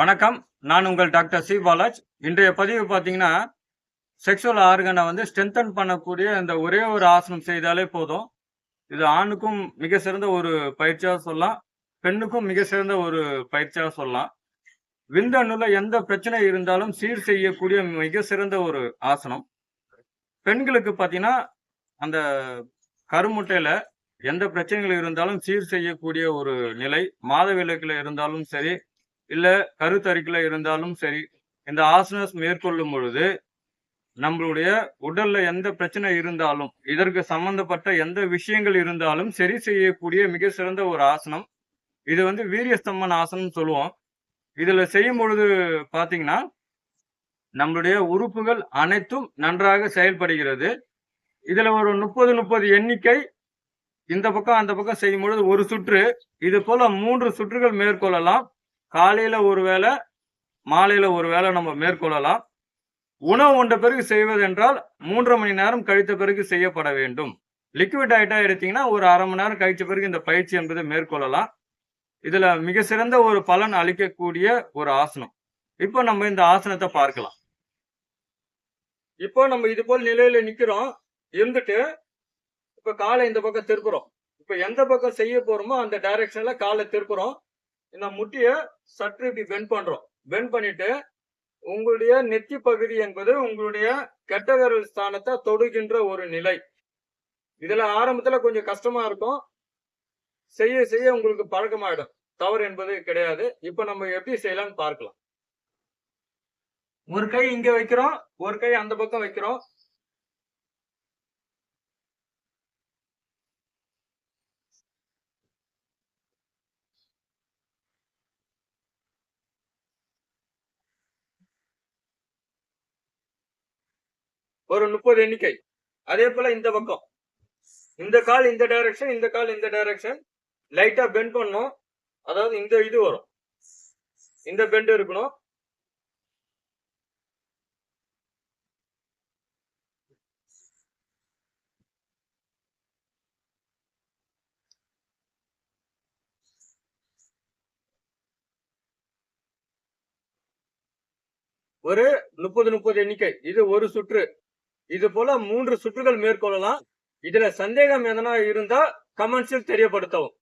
வணக்கம். நான் உங்கள் டாக்டர் சி பாலாஜ். இன்றைய பதிவு பார்த்தீங்கன்னா செக்ஷுவல் ஆர்கனை வந்து ஸ்ட்ரென்தன் பண்ணக்கூடிய அந்த ஒரே ஒரு ஆசனம் செய்தாலே போதும். இது ஆணுக்கும் மிக சிறந்த ஒரு பயிற்சியாக சொல்லலாம். பெண்ணுக்கும் மிக சிறந்த ஒரு பயிற்சியாக சொல்லலாம். விந்தணுல எந்த பிரச்சனை இருந்தாலும் சீர் செய்யக்கூடிய மிக சிறந்த ஒரு ஆசனம். பெண்களுக்கு பார்த்தீங்கன்னா அந்த கருமுட்டையில எந்த பிரச்சனைகள் இருந்தாலும் சீர் செய்யக்கூடிய ஒரு நிலை மாதவிலக்குல இருந்தாலும் சரி இல்ல கருத்தரிக்கல இருந்தாலும் சரி இந்த ஆசனஸ் மேற்கொள்ளும் பொழுது நம்மளுடைய உடல்ல எந்த பிரச்சனை இருந்தாலும் இதற்கு சம்பந்தப்பட்ட எந்த விஷயங்கள் இருந்தாலும் சரி செய்யக்கூடிய மிக சிறந்த ஒரு ஆசனம். இது வந்து வீரியஸ்தம்மன் ஆசனம் சொல்லுவோம். இதுல செய்யும் பொழுது பாத்தீங்கன்னா நம்மளுடைய உறுப்புகள் அனைத்தும் நன்றாக செயல்படுகிறது. இதுல ஒரு முப்பது முப்பது எண்ணிக்கை இந்த பக்கம் அந்த பக்கம் செய்யும் பொழுது ஒரு சுற்று இது போல மூன்று சுற்றுகள் மேற்கொள்ளலாம். காலையில ஒரு வேளை மாலையில ஒரு வேளை நம்ம மேற்கொள்ளலாம். உணவு உண்ட பிறகு செய்வதென்றால் மூன்றரை மணி நேரம் கழித்த பிறகு செய்யப்பட வேண்டும். லிக்விட் டயட்டா எடுத்தீங்கன்னா ஒரு அரை மணி நேரம் கழிச்ச பிறகு இந்த பயிற்சி என்பதை மேற்கொள்ளலாம். இதுல மிக சிறந்த ஒரு பலன் அளிக்கக்கூடிய ஒரு ஆசனம். இப்போ நம்ம இந்த ஆசனத்தை பார்க்கலாம். இப்போ நம்ம இது போல் நிலையில நிக்கிறோம். இருந்துட்டு இப்ப காலை இந்த பக்கம் திருப்புறோம். இப்ப எந்த பக்கம் செய்ய போறோமோ அந்த டைரக்ஷன்ல காலை திருப்புறோம். இந்த முட்டியை சற்று இப்படி பெண்ட் பண்றோம். வென் பண்ணிட்டு உங்களுடைய நெத்தி பகுதி என்பது உங்களுடைய கெட்ட விரல் ஸ்தானத்தை தொடுகின்ற ஒரு நிலை. இதுல ஆரம்பத்துல கொஞ்சம் கஷ்டமா இருக்கும். செய்ய செய்ய உங்களுக்கு பழக்கமாயிடும். தவறு என்பது கிடையாது. இப்ப நம்ம எப்படி செய்யலாம்னு பார்க்கலாம். ஒரு கை இங்க வைக்கிறோம். ஒரு கை அந்த பக்கம் வைக்கிறோம். ஒரு முப்பது எண்ணிக்கை. அதே போல இந்த பக்கம். இந்த கால் இந்த டைரக்ஷன் இந்த கால் இந்த டைரக்ஷன் லைட்டா பெண்ட் பண்ணும் அதாவது இந்த இது வரும். இந்த பெண்ட் இருக்கணும். ஒரு முப்பது முப்பது எண்ணிக்கை. இது ஒரு சுற்று. இது போல மூன்று சுற்றுகள் மேற்கொள்ளலாம். இதுல சந்தேகம் எதனா இருந்தா கமெண்ட்ஸில் தெரியப்படுத்தவும்.